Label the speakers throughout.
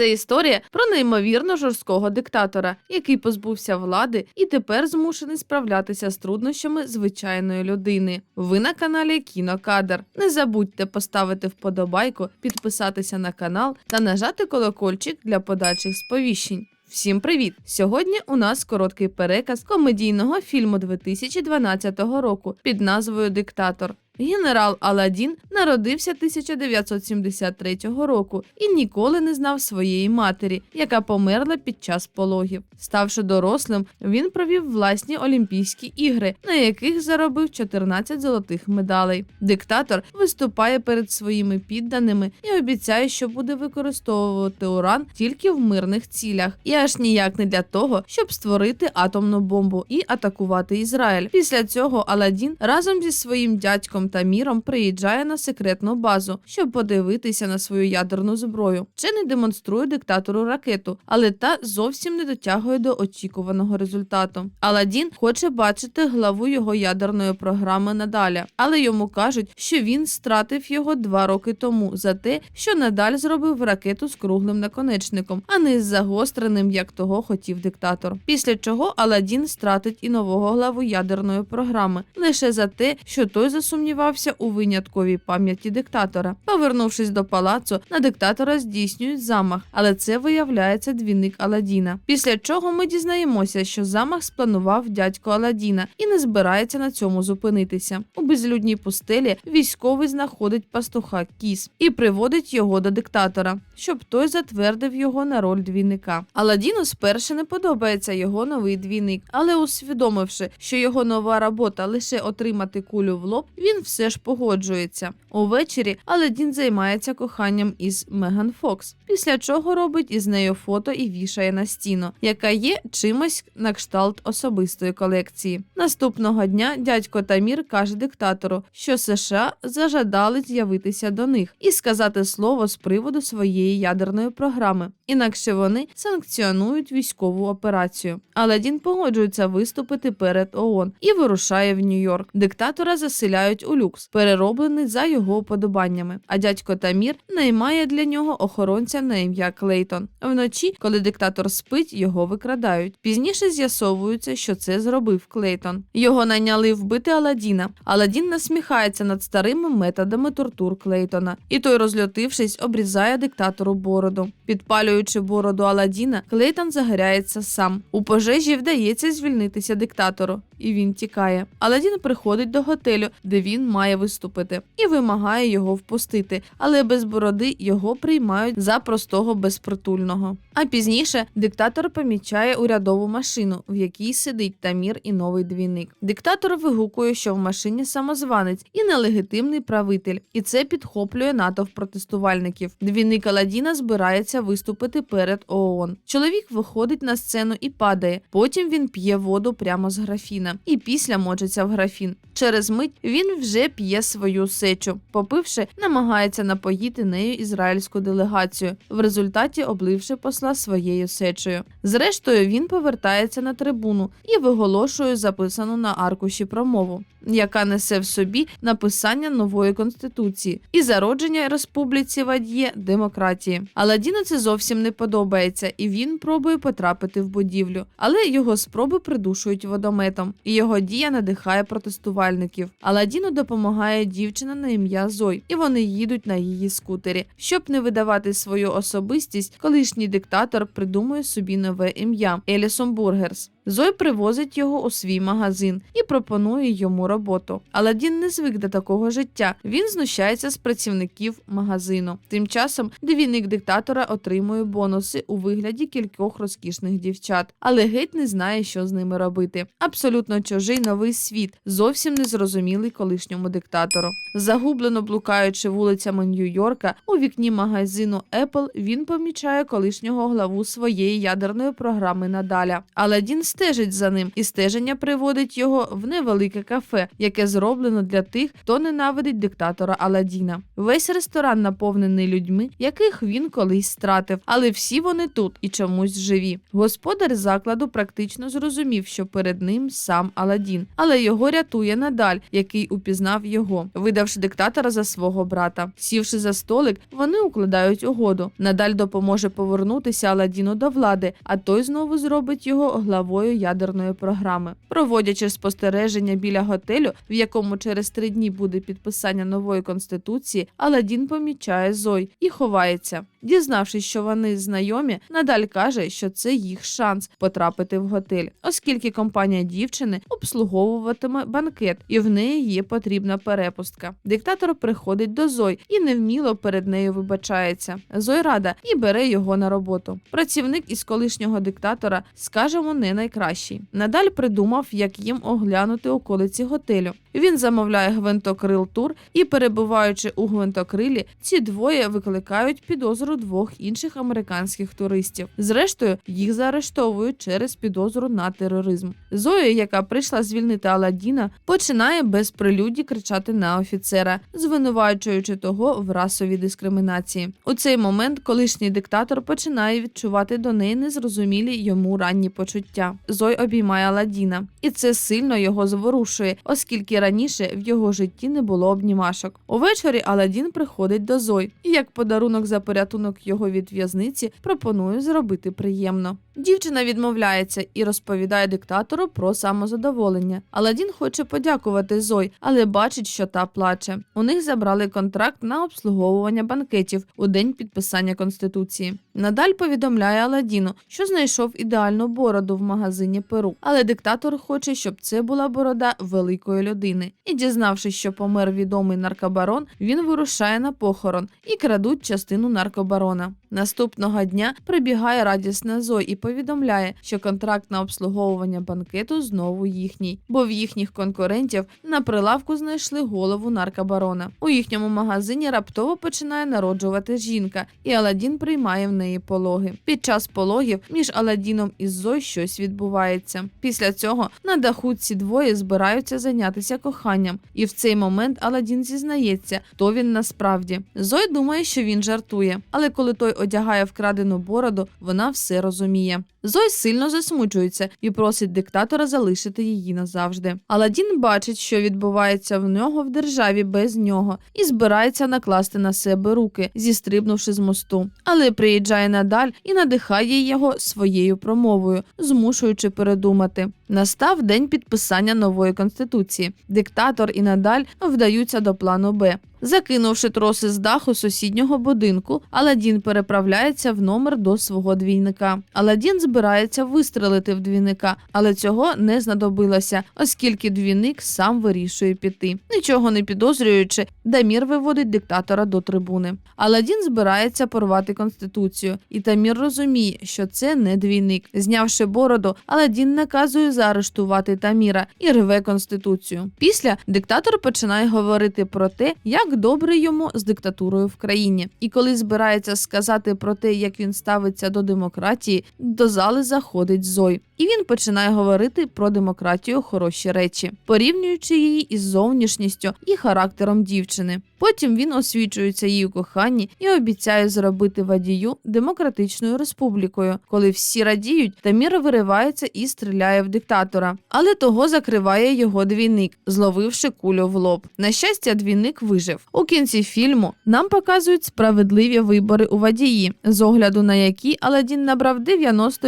Speaker 1: Це історія про неймовірно жорсткого диктатора, який позбувся влади і тепер змушений справлятися з труднощами звичайної людини. Ви на каналі Кінокадр. Не забудьте поставити вподобайку, підписатися на канал та нажати колокольчик для подальших сповіщень. Всім привіт! Сьогодні у нас короткий переказ комедійного фільму 2012 року під назвою Диктатор. Генерал Аладдін народився 1973 року і ніколи не знав своєї матері, яка померла під час пологів. Ставши дорослим, він провів власні Олімпійські ігри, на яких заробив 14 золотих медалей. Диктатор виступає перед своїми підданими і обіцяє, що буде використовувати уран тільки в мирних цілях, і аж ніяк не для того, щоб створити атомну бомбу і атакувати Ізраїль. Після цього Аладдін разом зі своїм дядьком та міром приїжджає на секретну базу, щоб подивитися на свою ядерну зброю. Вчений демонструє диктатору ракету, але та зовсім не дотягує до очікуваного результату. Аладдін хоче бачити главу його ядерної програми надалі, але йому кажуть, що він стратив його два роки тому за те, що надаль зробив ракету з круглим наконечником, а не з загостреним, як того хотів диктатор. Після чого Аладдін стратить і нового главу ядерної програми лише за те, що той засумнівався у винятковій пам'яті диктатора. Повернувшись до палацу, на диктатора здійснюють замах, але це виявляється двійник Аладдіна. Після чого ми дізнаємося, що замах спланував дядько Аладдіна і не збирається на цьому зупинитися. У безлюдній пустелі військовий знаходить пастуха кіс і приводить його до диктатора, щоб той затвердив його на роль двійника. Аладдіну спершу не подобається його новий двійник, але усвідомивши, що його нова робота лише отримати кулю в лоб, він все ж погоджується. Увечері Аладдін займається коханням із Меган Фокс, після чого робить із нею фото і вішає на стіну, яка є чимось на кшталт особистої колекції. Наступного дня дядько Тамір каже диктатору, що США зажадали з'явитися до них і сказати слово з приводу своєї ядерної програми. Інакше вони санкціонують військову операцію. Аладдін погоджується виступити перед ООН і вирушає в Нью-Йорк. Диктатора заселяють у люкс, перероблений за його уподобаннями. А дядько Тамір наймає для нього охоронця на ім'я Клейтон. Вночі, коли диктатор спить, його викрадають. Пізніше з'ясовується, що це зробив Клейтон. Його найняли вбити Аладдіна. Аладдін насміхається над старими методами тортур Клейтона, і той, розлютившись, обрізає диктатору бороду. Підпалюючи бороду Аладдіна, Клейтон загоряється сам. У пожежі вдається звільнитися диктатору, і він тікає. Аладдін приходить до готелю, де він має виступити, і вимагає його впустити, але без бороди його приймають за простого безпритульного. А пізніше диктатор помічає урядову машину, в якій сидить Тамір і новий двійник. Диктатор вигукує, що в машині самозванець і нелегітимний правитель, і це підхоплює натовп протестувальників. Двійник Аладдіна збирається виступити перед ООН. Чоловік виходить на сцену і падає. Потім він п'є воду прямо з графіна і після мочиться в графін. Через мить він вже п'є свою сечу. Попивши, намагається напоїти нею ізраїльську делегацію, в результаті обливши посла своєю сечею. Зрештою, він повертається на трибуну і виголошує записану на аркуші промову, яка несе в собі написання нової конституції і зародження республіці Вад'є демократії. Аладдіну це зовсім не подобається, і він пробує потрапити в будівлю, але його спроби придушують водометом, і його дія надихає протестувальників. Аладдіну допомагає дівчина на ім'я Зой, і вони їдуть на її скутері. Щоб не видавати свою особистість, колишній диктатор придумує собі нове ім'я Елісон Бургерс. Зой привозить його у свій магазин і пропонує йому роботу. Аладдін не звик до такого життя. Він знущається з працівників магазину. Тим часом двійник диктатора отримує бонуси у вигляді кількох розкішних дівчат, але геть не знає, що з ними робити. Абсолютно чужий новий світ, зовсім незрозумілий колишньому диктатору. Загублено блукаючи вулицями Нью-Йорка, у вікні магазину Apple він помічає колишнього главу своєї ядерної програми Надаля. Аладдін стежить за ним, і стеження приводить його в невелике кафе, кафе, яке зроблено для тих, хто ненавидить диктатора Аладдіна. Весь ресторан наповнений людьми, яких він колись стратив, але всі вони тут і чомусь живі. Господар закладу практично зрозумів, що перед ним сам Аладдін, але його рятує Надаль, який упізнав його, видавши диктатора за свого брата. Сівши за столик, вони укладають угоду. Надаль допоможе повернутися Аладдіну до влади, а той знову зробить його главою ядерної програми. Проводячи спостереження біля готелю, в якому через три дні буде підписання нової конституції, Аладдін помічає Зой і ховається. Дізнавшись, що вони знайомі, Надаль каже, що це їх шанс потрапити в готель, оскільки компанія дівчини обслуговуватиме банкет, і в неї є потрібна перепустка. Диктатор приходить до Зой і невміло перед нею вибачається. Зой рада і бере його на роботу. Працівник із колишнього диктатора, скажемо, не найкращий. Надаль придумав, як їм оглянути околиці готелю. Sotelo Він замовляє гвинтокрил тур, і, перебуваючи у гвинтокрилі, ці двоє викликають підозру двох інших американських туристів. Зрештою, їх заарештовують через підозру на тероризм. Зоя, яка прийшла звільнити Аладдіна, починає без прелюді кричати на офіцера, звинувачуючи того в расовій дискримінації. У цей момент колишній диктатор починає відчувати до неї незрозумілі йому ранні почуття. Зой обіймає Аладдіна, і це сильно його зворушує, оскільки раніше в його житті не було обнімашок. Увечері Аладдін приходить до Зой і як подарунок за порятунок його від в'язниці пропонує зробити приємно. Дівчина відмовляється і розповідає диктатору про самозадоволення. Аладдін хоче подякувати Зой, але бачить, що та плаче. У них забрали контракт на обслуговування банкетів у день підписання конституції. Надаль повідомляє Аладдіну, що знайшов ідеальну бороду в магазині Перу, але диктатор хоче, щоб це була борода великої людини. І, дізнавшись, що помер відомий наркобарон, він вирушає на похорон і крадуть частину наркобарона. Наступного дня прибігає радісна Зой і повідомляє, що контракт на обслуговування банкету знову їхній, бо в їхніх конкурентів на прилавку знайшли голову наркобарона. У їхньому магазині раптово починає народжувати жінка, і Аладдін приймає в неї пологи. Під час пологів між Аладдіном і Зой щось відбувається. Після цього на даху ці двоє збираються зайнятися коханням, і в цей момент Аладдін зізнається, хто він насправді. Зой думає, що він жартує, але коли той одягає вкрадену бороду, вона все розуміє. Зой сильно засмучується і просить диктатора залишити її назавжди. Аладдін бачить, що відбувається в нього в державі без нього, і збирається накласти на себе руки, зістрибнувши з мосту. Але приїжджає надаль і надихає його своєю промовою, змушуючи передумати. Настав день підписання нової конституції. Диктатор і надаль вдаються до плану Б. Закинувши троси з даху сусіднього будинку, Аладдін переправляється в номер до свого двійника. Аладдін збирається вистрелити в двійника, але цього не знадобилося, оскільки двійник сам вирішує піти. Нічого не підозрюючи, Дамір виводить диктатора до трибуни. Аладдін збирається порвати конституцію, і Тамір розуміє, що це не двійник. Знявши бороду, Аладдін наказує заарештувати Таміра і рве конституцію. Після диктатор починає говорити про те, як добре йому з диктатурою в країні. І коли збирається сказати про те, як він ставиться до демократії, до зали заходить Зой. І він починає говорити про демократію хороші речі, порівнюючи її із зовнішністю і характером дівчини. Потім він освічується її коханні і обіцяє зробити Вадію демократичною республікою. Коли всі радіють, Тамір виривається і стріляє в диктатора, але того закриває його двійник, зловивши кулю в лоб. На щастя, двійник вижив. У кінці фільму нам показують справедливі вибори у Вадії, з огляду на які Аладдін набрав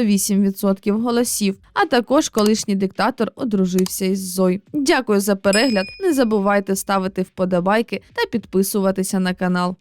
Speaker 1: 98% голосів. А також колишній диктатор одружився із Зой. Дякую за перегляд. Не забувайте ставити вподобайки та підписуватися на канал.